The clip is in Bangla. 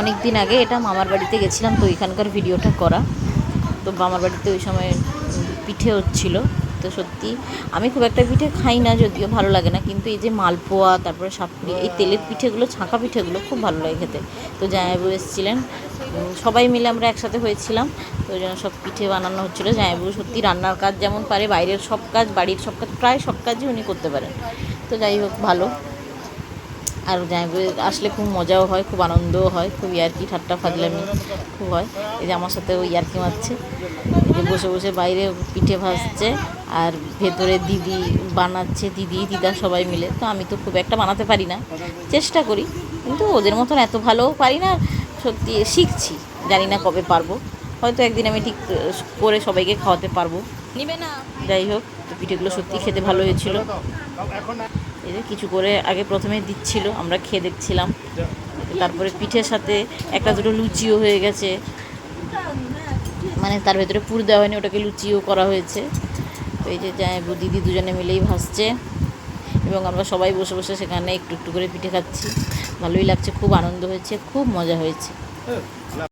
অনেক দিন আগে এটা মামার বাড়িতে গেছিলাম, তো এখানকার ভিডিওটা করা। তো মামার বাড়িতে ওই সময় পিঠে হচ্ছিল। তো সত্যি, আমি খুব একটা পিঠে খাই না, যদিও ভালো লাগে না, কিন্তু এই যে মালপোয়া, তারপরে সাপড়ি, এই তেলের পিঠেগুলো, ছাঁকা পিঠেগুলো খুব ভালো লাগে খেতে। তো জামাইবাবু এসেছিলেন সবাই মিলে আমরা একসাথে হয়েছিলাম, তো ওই জন্য সব পিঠে বানানো হচ্ছিল। জামাইবাবু সত্যি রান্নার কাজ যেমন পারে, বাইরের সব কাজ, বাড়ির সব কাজ, প্রায় সব কাজই উনি করতে পারেন। তো যাই হোক, ভালো। আর জামাইবাবু আসলে খুব মজাও হয়, খুব আনন্দও হয়, খুব ইয়ার্কি ঠাট্টা ফাজলামি খুব হয়। এই যে আমার সাথে ওই ইয়ার্কি মারছে। যে বসে বসে বাইরে পিঠে ভাজছে আর ভেতরে দিদি বানাচ্ছে, দিদি, দিদা সবাই মিলে। তো আমি তো খুব একটা বানাতে পারি না, চেষ্টা করি। কিন্তু ওদের মতন এত ভালোও পারি না, সত্যি শিখছি। জানি না কবে পারব। হয়তো একদিন আমি ঠিক করে সবাইকে খাওয়াতে পারব। নিবে না। যাই হোক, তো পিঠেগুলো সত্যি খেতে ভালো হয়েছিল। যে কিছু করে আগে প্রথমে দিচ্ছিল, আমরা খেয়ে দেখছিলাম। তারপরে পিঠের সাথে একটা দুটো লুচিও হয়ে গেছে। মানে তার ভেতরে পুর দেওয়া হয়নি, ওটাকে লুচিও করা হয়েছে। তো এই যে দিদি দুজনে মিলেই ভাসছে। এবং আমরা সবাই বসে বসে সেখানে একটু একটু করে পিঠে খাচ্ছি। ভালোই লাগছে, খুব আনন্দ হয়েছে, খুব মজা হয়েছে।